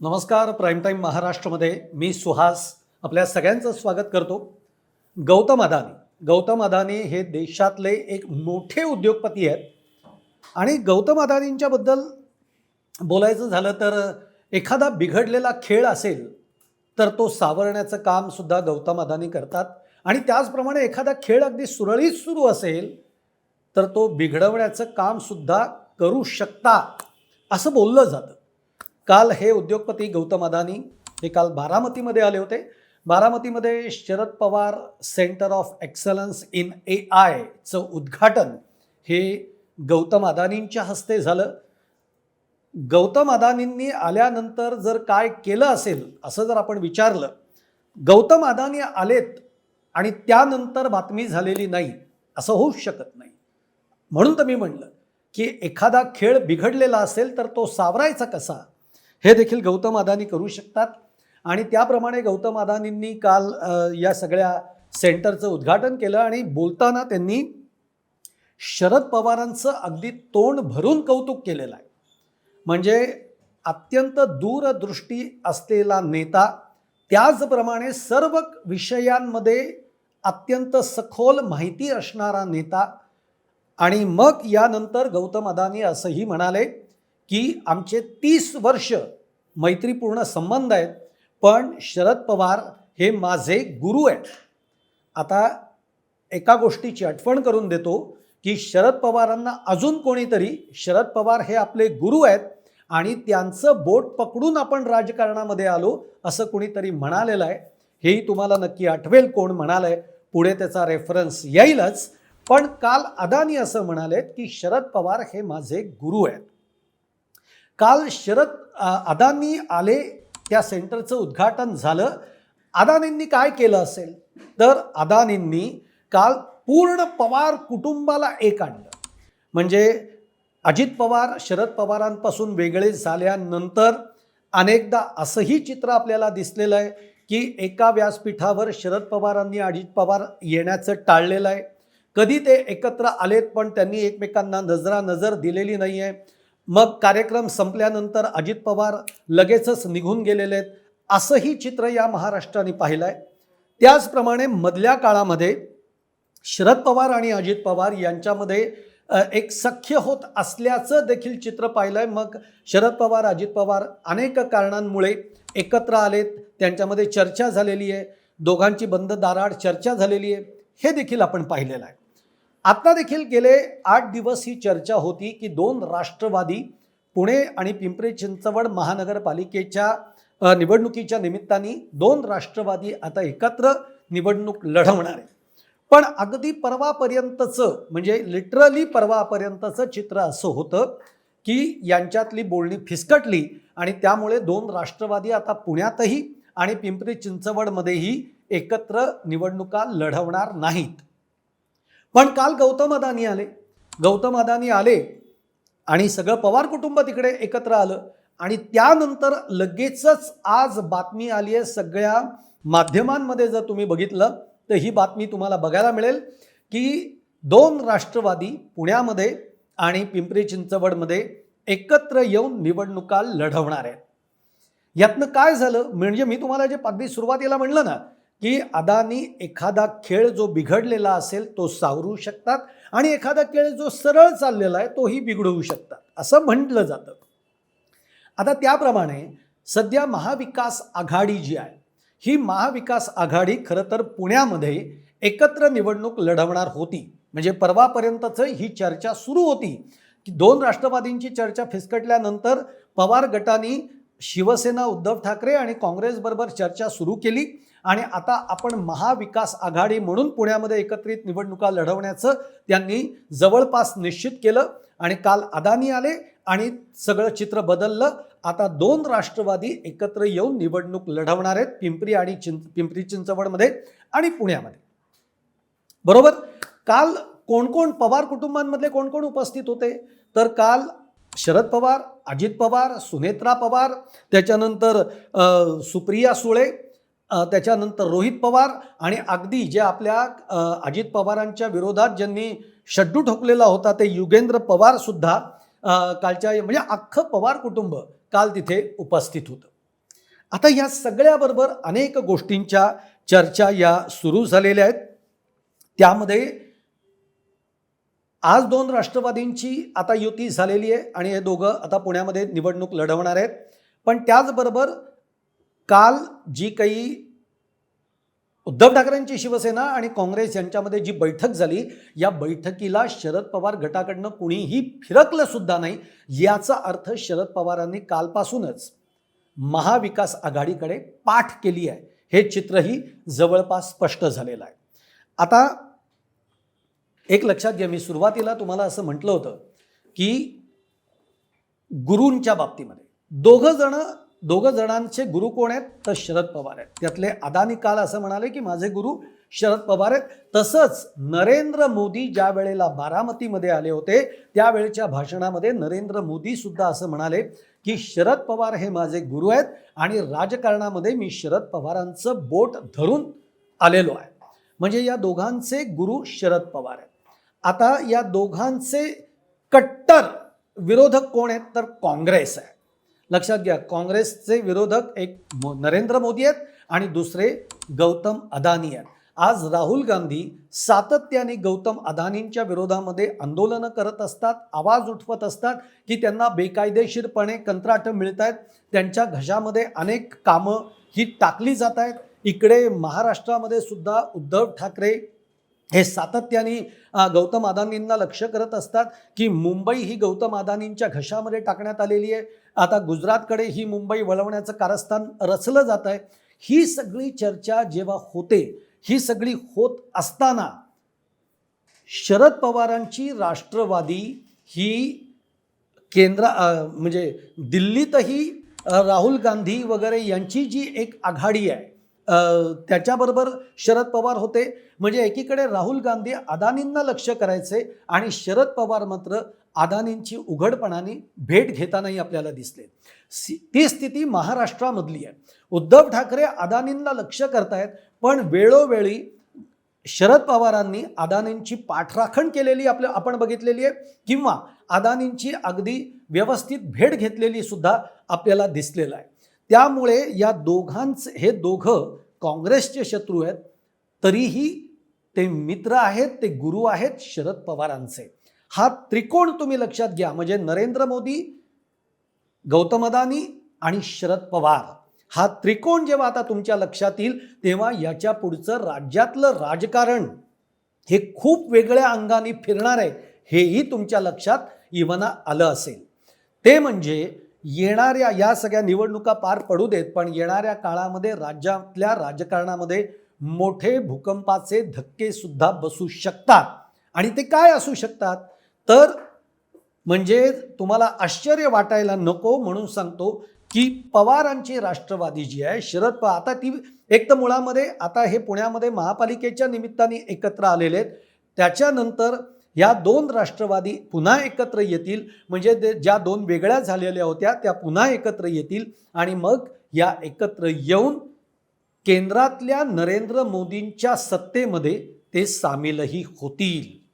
नमस्कार prime time महाराष्ट्रमध्ये मी सुहास आपल्या सगळ्यांचं स्वागत करतो. गौतम अदानी. गौतम अदानी हे देशातले एक मोठे उद्योगपती आहेत. आणि गौतम अदानींच्याबद्दल बोलायचं झालं तर एखादा बिघडलेला खेळ असेल तर तो सावरण्याचं कामसुद्धा गौतम अदानी करतात. आणि त्याचप्रमाणे एखादा खेळ अगदी सुरळीत सुरू असेल तर तो बिघडवण्याचं कामसुद्धा करू शकता असं बोललं जातं. काल हे उद्योगपती गौतम अदानी हे काल बारामतीमध्ये आले होते. बारामतीमध्ये Sharad Pawar centre of excellence in A आयचं उद्घाटन हे गौतम अदानींच्या हस्ते झालं. गौतम अदानींनी आल्यानंतर जर काय केलं असेल असं जर आपण विचारलं गौतम अदानी आलेत आणि त्यानंतर बातमी झालेली नाही असं होऊच शकत नाही. म्हणून तर मी म्हणलं की एखादा खेळ बिघडलेला असेल तर तो सावरायचा कसा? हे देखील गौतम अदानी करू शकतात. आणि त्याप्रमाणे गौतम अदानींनी काल या सगळ्या सेंटरचं उद्घाटन केलं आणि बोलताना त्यांनी शरद पवारांचं अगदी तोंड भरून कौतुक केलेलं आहे. म्हणजे अत्यंत दूरदृष्टी असलेला नेता त्याचप्रमाणे सर्व विषयांमध्ये अत्यंत सखोल माहिती असणारा नेता आणि मग यानंतर गौतम अदानी असंही म्हणाले की आमचे तीस वर्ष मैत्रीपूर्ण संबंध आहेत पण शरद पवार हे माझे गुरु आहेत. आता एका गोष्टीची आठवण करून देतो की शरद पवारांना अजून कोणीतरी शरद पवार हे आपले गुरु आहेत आणि त्यांचं बोट पकडून आपण राजकारणामध्ये आलो असं कुणीतरी म्हणालेलं आहे. हेही तुम्हाला नक्की आठवेल कोण म्हणालंय. पुढे त्याचा रेफरन्स येईलच. पण काल अदानी असं म्हणालेत की शरद पवार हे माझे गुरु आहेत. काल शरद अदानी आले त्या सेंटरचं उद्घाटन झालं. अदानींनी काय केलं असेल? तर अदानींनी काल पूर्ण पवार कुटुंबाला एक आणलं. म्हणजे अजित पवार शरद पवारांपासून वेगळे झाल्यानंतर अनेकदा असंही चित्र आपल्याला दिसलेलं आहे की एका व्यासपीठावर शरद पवारांनी अजित पवार येण्याचं टाळलेलं आहे. कधी ते एकत्र आलेत पण त्यांनी एकमेकांना नजरा नजर दिलेली नाही आहे मग कार्यक्रम संपल्यानंतर अजित पवार लगेचच निघून गेलेले आहेत. असंही चित्र या महाराष्ट्राने पाहिलं आहे त्याचप्रमाणे मधल्या काळामध्ये शरद पवार आणि अजित पवार यांच्यामध्ये एक सख्य होत असल्याचं देखील चित्र पाहिलं आहे मग शरद पवार अजित पवार अनेक कारणांमुळे एकत्र आलेत. त्यांच्यामध्ये चर्चा झालेली आहे. दोघांची बंद दाराड चर्चा झालेली आहे. हे देखील आपण पाहिलेलं आहे. आता देखील गेले आठ दिवस ही चर्चा होती की दोन राष्ट्रवादी पुणे आणि पिंपरी चिंचवड महानगरपालिकेच्या निवडणुकीच्या निमित्ताने दोन राष्ट्रवादी आता एकत्र निवडणूक लढवणार आहे पण अगदी परवापर्यंतचं म्हणजे लिटरली परवापर्यंतचं चित्र असं होतं की यांच्यातली बोलणी फिसकटली आणि त्यामुळे दोन राष्ट्रवादी आता पुण्यातही आणि पिंपरी चिंचवडमध्येही एकत्र निवडणुका लढवणार नाहीत. पण काल गौतम अदानी आले. गौतम अदानी आले आणि सगळं पवार कुटुंब तिकडे एकत्र आलं आणि त्यानंतर लगेचच आज बातमी आली आहे सगळ्या माध्यमांमध्ये जर तुम्ही बघितलं तर ही बातमी तुम्हाला बघायला मिळेल की दोन राष्ट्रवादी पुण्यामध्ये आणि पिंपरी चिंचवडमध्ये एकत्र येऊन निवडणुका लढवणार आहेत. यातनं काय झालं? म्हणजे मी तुम्हाला जे अगदी सुरुवातीला म्हणलं ना की अदानी एखादा खेळ जो बिघडलेला असेल तो सावरू शकतात आणि एखादा खेळ जो सरळ चाललेला आहे तोही बिघडवू शकतात. असं म्हटलं जातं. आता त्याप्रमाणे सध्या महाविकास आघाडी जी आहे ही महाविकास आघाडी खरं तर पुण्यामध्ये एकत्र निवडणूक लढवणार होती. म्हणजे परवापर्यंतच ही चर्चा सुरू होती. की दोन राष्ट्रवादींची चर्चा फिसकटल्यानंतर पवार गटाने शिवसेना उद्धव ठाकरे आणि काँग्रेसबरोबर चर्चा सुरू केली आणि आता आपण महाविकास आघाडी म्हणून पुण्यामध्ये एकत्रित निवडणुका लढवण्याचं त्यांनी जवळपास निश्चित केलं आणि काल अदानी आले आणि सगळं चित्र बदललं. आता दोन राष्ट्रवादी एकत्र येऊन निवडणूक लढवणार आहेत पिंपरी आणि चिंच पिंपरी चिंचवडमध्ये आणि पुण्यामध्ये. बरोबर? काल कोण कोण पवार कुटुंबांमधले कोण कोण उपस्थित होते? तर काल शरद पवार अजित पवार सुनेत्रा पवार त्याच्यानंतर सुप्रिया सुळे त्याच्यानंतर रोहित पवार आणि अगदी जे आपल्या अजित पवारांच्या विरोधात ज्यांनी शड्डू ठोकलेला होता ते युगेंद्र पवार सुद्धा कालच्या म्हणजे अख्खं पवार कुटुंब काल तिथे उपस्थित होतं. आता या सगळ्याबरोबर अनेक गोष्टींच्या चर्चा या सुरू झालेल्या आहेत. त्यामध्ये आज दोन राष्ट्रवादींची आता युती झालेली आहे आणि हे दोघं आता पुण्यामध्ये निवडणूक लढवणार आहेत. पण त्याचबरोबर काल जी काही उद्धव ठाकरेंची शिवसेना आणि काँग्रेस यांच्यामध्ये जी बैठक झाली या बैठकीला शरद पवार गटाकडनं कुणीही फिरकलं सुद्धा नाही याचा अर्थ शरद पवारांनी कालपासूनच महाविकास आघाडीकडे पाठ केली आहे. हे चित्रही जवळपास स्पष्ट झालेलं आहे. आता एक लक्षात घ्या मी सुरुवातीला तुम्हाला असं म्हटलं होतं की गुरूंच्या बाबतीमध्ये. दोघं जण दोघं जणांचे गुरु कोण आहेत? तर शरद पवार आहेत. त्यातले अदानी काल असं म्हणाले की माझे गुरु शरद पवार आहेत. तसंच नरेंद्र मोदी ज्या वेळेला बारामतीमध्ये आले होते त्यावेळेच्या भाषणामध्ये नरेंद्र मोदी सुद्धा असं म्हणाले की शरद पवार हे माझे गुरु आहेत आणि राजकारणामध्ये मी शरद पवारांचं बोट धरून आलेलो आहे. म्हणजे या दोघांचे गुरु शरद पवार आहेत. आता या दोघांचे कट्टर विरोधक कोण आहेत? तर काँग्रेस आहे. लक्षात घ्या काँग्रेसचे विरोधक एक मो- नरेंद्र मोदी आहेत आणि दुसरे गौतम अदानी आहेत. आज राहुल गांधी सातत्याने गौतम अदानींच्या विरोधामध्ये आंदोलनं करत असतात आवाज उठवत असतात की त्यांना बेकायदेशीरपणे कंत्राटं मिळत आहेत. त्यांच्या घशामध्ये अनेक कामं ही टाकली जात आहेत. इकडे महाराष्ट्रामध्ये सुद्धा उद्धव ठाकरे हे सातत्याने गौतम अदानींना लक्ष करत असतात की मुंबई ही गौतम अदानींच्या घशामध्ये टाकण्यात आलेली आहे. आता गुजरातकडे ही मुंबई वळवण्याचं कारस्थान रचलं जात आहे. ही सगळी चर्चा जेव्हा होते ही सगळी होत असताना शरद पवारांची राष्ट्रवादी ही केंद्र म्हणजे दिल्लीतही राहुल गांधी वगैरे यांची जी एक आघाडी आहे त्याच्याबरोबर शरद पवार होते. म्हणजे एकीकडे राहुल गांधी अदानींना लक्ष करायचे आणि शरद पवार मात्र अदानींची उघडपणाने भेट घेतानाही आपल्याला दिसले. ती स्थिती महाराष्ट्रामधली आहे. उद्धव ठाकरे अदानींना लक्ष करतायत पण वेळोवेळी शरद पवारांनी अदानींची पाठराखण केलेली आपल्या आपण बघितलेली आहे किंवा अदानींची अगदी व्यवस्थित भेट घेतलेली सुद्धा आपल्याला दिसलेलं आहे. त्यामुळे या दोघांचे हे दोघं काँग्रेसचे शत्रू आहेत तरीही ते मित्र आहेत ते गुरु आहेत शरद पवारांचे. हा त्रिकोण तुम्ही लक्षात घ्या म्हणजे नरेंद्र मोदी गौतम अदानी आणि शरद पवार. हा त्रिकोण जेव्हा आता तुमच्या लक्षात येईल तेव्हा याच्या पुढचं राज्यातलं राजकारण हे खूप वेगळ्या अंगाने फिरणार आहे हेही तुमच्या लक्षात इवना आलं असेल. ते म्हणजे येणाऱ्या या सगळ्या निवडणुका पार पडू देत पण येणाऱ्या काळामध्ये राज्यातल्या राजकारणामध्ये मोठे भूकंपाचे धक्के सुद्धा बसू शकतात. आणि ते काय असू शकतात? तर म्हणजे तुम्हाला आश्चर्य वाटायला नको म्हणून सांगतो की पवारांची राष्ट्रवादी जी आहे शरद पवार आता ती एक तर मुळामध्ये आता हे पुण्यामध्ये महापालिकेच्या निमित्ताने एकत्र आलेले आहेत. त्याच्यानंतर या दोन राष्ट्रवादी पुन्हा एकत्र येतील. म्हणजे ज्या दोन वेगळ्या झालेल्या होत्या त्या पुन्हा एकत्र येतील. आणि मग या एकत्र येऊन केंद्रातल्या नरेंद्र मोदींच्या सत्तेमध्ये ते सामीलही होतील.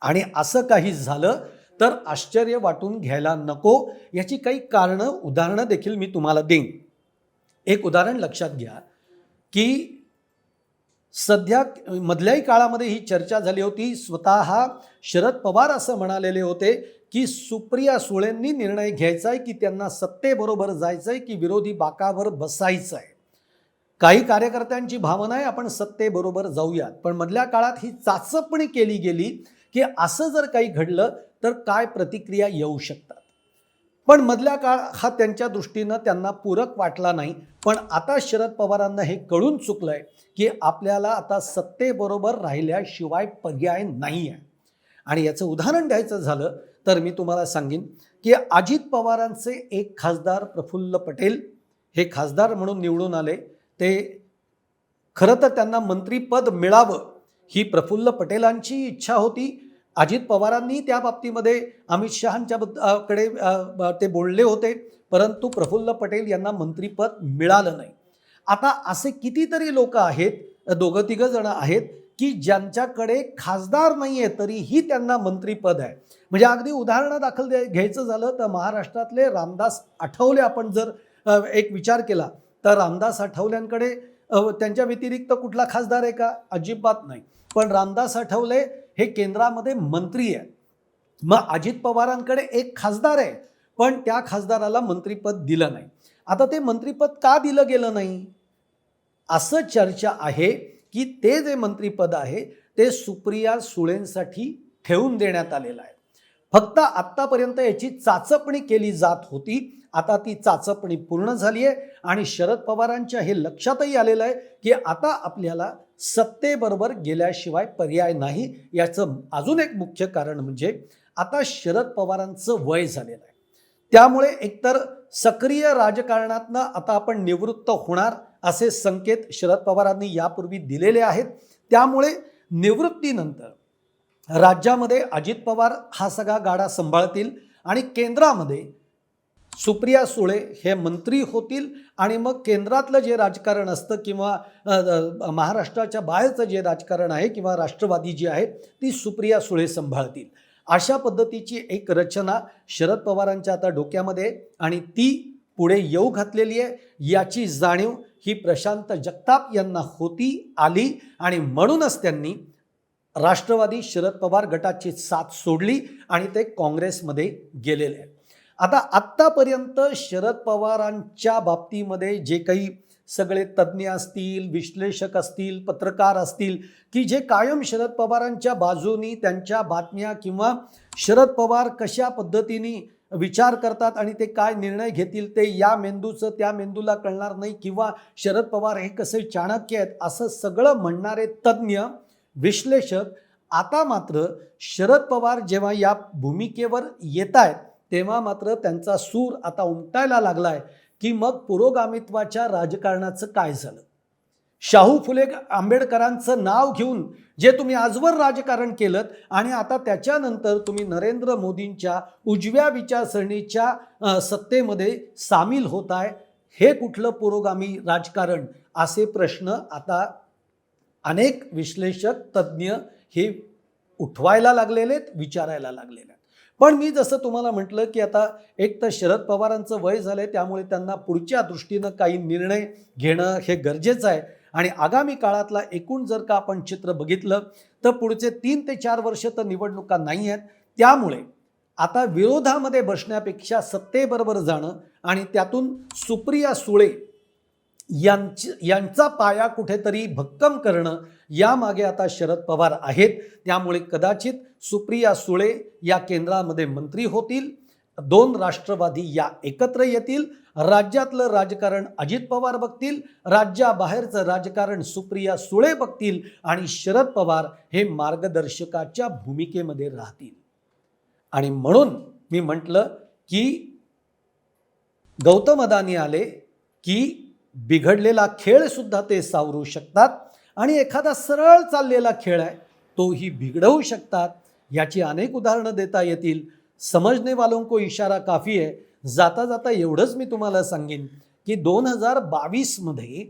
आणि असं काही झालं तर आश्चर्य वाटून घ्यायला नको. याची काही कारणं उदाहरणं देखील मी तुम्हाला देईन. एक उदाहरण लक्षात घ्या की सध्या मधल्याही काळामध्ये ही चर्चा झाली होती. स्वतः शरद पवार असं म्हणालेले होते की सुप्रिया सुळेंनी निर्णय घ्यायचा आहे की त्यांना सत्तेबरोबर जायचं आहे की विरोधी बाकावर बसायचं आहे काही कार्यकर्त्यांची भावना आहे आपण सत्तेबरोबर जाऊयात. पण मधल्या काळात ही चाचपणी केली गेली की असं जर काही घडलं तर काय प्रतिक्रिया येऊ शकतात? पण मधल्या काळ हा त्यांच्या दृष्टीनं त्यांना पूरक वाटला नाही. पण आता शरद पवारांना हे कळून चुकलंय की आपल्याला आता सत्तेबरोबर राहिल्याशिवाय पर्याय नाही आहे आणि याचं उदाहरण द्यायचं झालं तर मी तुम्हाला सांगेन की अजित पवारांचे एक खासदार प्रफुल्ल पटेल हे खासदार म्हणून निवडून आले. ते खरं तर त्यांना मंत्रीपद मिळावं ही प्रफुल्ल पटेलांची इच्छा होती. अजित पवारांनी त्या बाबतीमध्ये अमित शहांच्या कडे ते बोलले होते परंतु प्रफुल्ल पटेल यांना मंत्रीपद मिळालं नाही. आता असे कितीतरी लोक आहेत दोघं तिघं जण आहेत की ज्यांच्याकडे खासदार नाही आहे तरीही त्यांना मंत्रीपद आहे. म्हणजे अगदी उदाहरणादाखल द्या- घ्यायचं झालं तर महाराष्ट्रातले रामदास आठवले आपण जर एक विचार केला तर रामदास आठवल्यांकडे त्यांच्या व्यतिरिक्त कुठला खासदार आहे का? अजिबात नाही. पण रामदास आठवले हे केंद्रामध्ये मंत्री आहे मग अजित पवारांकडे एक खासदार आहे पण त्या खासदाराला मंत्रीपद दिलं नाही. आता ते मंत्रीपद का दिलं गेलं नाही? असं चर्चा आहे की ते जे मंत्रीपद आहे ते सुप्रिया सुळेंसाठी ठेवून देण्यात आलेलं आहे. फक्त आत्तापर्यंत याची चाचपणी केली जात होती. आता ती चाचपणी पूर्ण झाली आहे आणि शरद पवारांच्या हे लक्षातही आलेलं आहे की आता आपल्याला सत्तेबरोबर गेल्याशिवाय पर्याय नाही. याचं अजून एक मुख्य कारण म्हणजे आता शरद पवारांचं वय झालेलं आहे. त्यामुळे एकतर सक्रिय राजकारणातनं आता आपण निवृत्त होणार असे संकेत शरद पवारांनी यापूर्वी दिलेले आहेत. त्यामुळे निवृत्तीनंतर राज्यामध्ये अजित पवार हा सगळा गाडा सांभाळतील आणि केंद्रामध्ये सुप्रिया सुळे हे मंत्री होतील आणि मग केंद्रातलं जे राजकारण असतं किंवा महाराष्ट्राच्या बाहेरचं जे राजकारण आहे किंवा राष्ट्रवादी जी आहे ती सुप्रिया सुळे सांभाळतील. अशा पद्धतीची एक रचना शरद पवारांच्या आता डोक्यामध्ये आणि ती पुढे येऊ घातलेली आहे. याची जाणीव ही प्रशांत जगताप यांना होती आली आणि म्हणूनच त्यांनी राष्ट्रवादी शरद पवार गटाची साथ सोडली आणि ते काँग्रेसमध्ये गेलेले आहेत. आता आत्तापर्यंत शरद पवारांच्या बाबतीमध्ये जे काही सगळे तज्ज्ञ असतील विश्लेषक असतील पत्रकार असतील की जे कायम शरद पवारांच्या बाजूनी त्यांच्या बातम्या किंवा शरद पवार कशा पद्धतीने विचार करतात आणि ते काय निर्णय घेतील ते या मेंदूचं त्या मेंदूला कळणार नाही किंवा शरद पवार हे कसे चाणक्य आहेत असं सगळं म्हणणारे तज्ज्ञ विश्लेषक आता मात्र शरद पवार जेव्हा या भूमिकेवर येत आहेत तेव्हा मात्र त्यांचा सूर आता उमटायला लागला आहे की मग पुरोगामित्वाच्या राजकारणाचं काय झालं? शाहू फुले आंबेडकरांचं नाव घेऊन जे तुम्ही आजवर राजकारण केलं आणि आता त्याच्यानंतर तुम्ही नरेंद्र मोदींच्या उजव्या विचारसरणीच्या सत्तेमध्ये सामील होत आहे हे कुठलं पुरोगामी राजकारण? असे प्रश्न आता अनेक विश्लेषक तज्ज्ञ हे उठवायला लागलेले आहेत विचारायला लागलेले आहेत पण मी जसं तुम्हाला म्हटलं की आता एक तर शरद पवारांचं वय झालं आहे त्यामुळे त्यांना पुढच्या दृष्टीनं काही निर्णय घेणं हे गरजेचं आहे. आणि आगामी काळातला एकूण जर का आपण चित्र बघितलं तर पुढचे तीन ते चार वर्ष तर निवडणुका नाही आहेत. त्यामुळे आता विरोधामध्ये बसण्यापेक्षा सत्तेबरोबर जाणं आणि त्यातून सुप्रिया सुळे यांची यांचा पाया कुठेतरी भक्कम करणं यामागे आता शरद पवार आहेत. त्यामुळे कदाचित सुप्रिया सुळे या केंद्रामध्ये मंत्री होतील. दोन राष्ट्रवादी या एकत्र येतील. राज्यातलं राजकारण अजित पवार बघतील. राज्याबाहेरचं राजकारण सुप्रिया सुळे बघतील. आणि शरद पवार हे मार्गदर्शकाच्या भूमिकेमध्ये राहतील. आणि म्हणून मी म्हटलं की गौतम अदानी आले की बिघडलेला खेळसुद्धा ते सावरू शकतात. आणि एखादा सरळ चाललेला खेळ आहे तोही बिघडवू शकतात. याची अनेक उदाहरणं देता येतील. समजने वालों को इशारा काफी आहे. जाता जाता एवढंच मी तुम्हाला सांगेन की दोन हजार बावीसमध्ये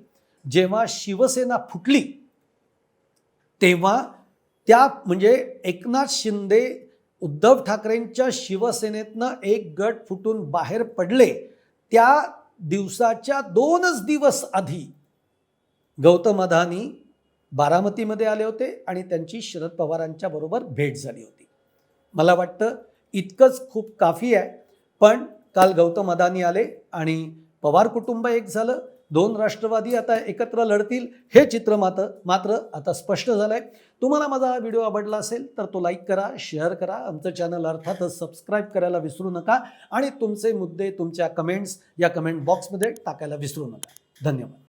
जेव्हा शिवसेना फुटली तेव्हा त्या म्हणजे एकनाथ शिंदे उद्धव ठाकरेंच्या शिवसेनेतनं एक गट फुटून बाहेर पडले. त्या दिवसाच्या दोनच दिवस आधी गौतम अदानी बारामतीमध्ये आले होते आणि त्यांची शरद पवारांच्या बरोबर भेट झाली होती. मला वाटतं इतकंच खूप काफी आहे पण काल गौतम अदानी आले आणि पवार कुटुंब एक झालं. दोन राष्ट्रवादी आता एकत्र लढतील हे चित्र मात्र मात्र आता स्पष्ट झालं आहे तुम्हाला माझा हा व्हिडिओ आवडला असेल तर तो लाईक करा शेअर करा. आमचं चॅनल अर्थातच सबस्क्राईब करायला विसरू नका आणि तुमचे मुद्दे तुमच्या कमेंट्स या कमेंट बॉक्समध्ये टाकायला विसरू नका. धन्यवाद.